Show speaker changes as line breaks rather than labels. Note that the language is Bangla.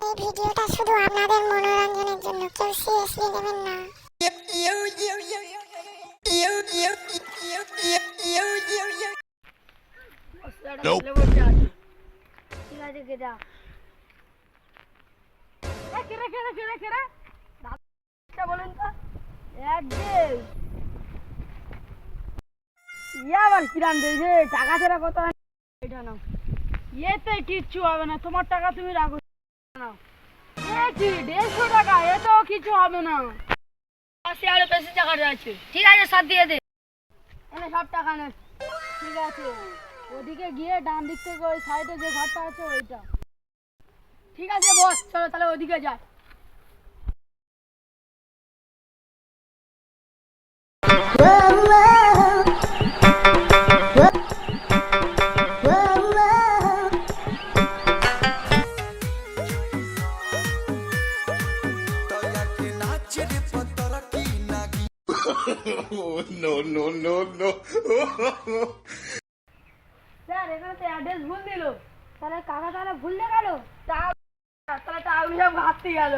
এই ভিডিওটা শুধু আপনাদের মনোরঞ্জনের জন্য। কেউ সিরিয়াসলি নেবেন না।
ঠিক আছে কেটা কেরা কেরা কেরা কেরা দাদা বলেন তো ইয়া আবার কিরাম দিয়েছে টাকা ছাড়া কত হয়? এটা নাও এতে কিচ্ছু হবে না। তোমার টাকা তুমি রাখো। কি দেড়শো টাকা? এতেও কিছু হবে না। পাশে আরও বেশি টাকা আছে ঠিক আছে সাত দিয়ে দে। এনে সব টাকা নে। ঠিক আছে। ওদিকে গিয়ে ডান দিক থেকে ওই সাইডে যে ঘরটা আছে ওইটা। ঠিক আছে বস চলো তাহলে ওদিকে যাই
no, no, no, no.
Sir এখানে তো অ্যাড্রেস ভুল দিল। তাহলে কাকা তাহলে ভুললে গেল তাহলে তাহলে ঘাটতে গেল।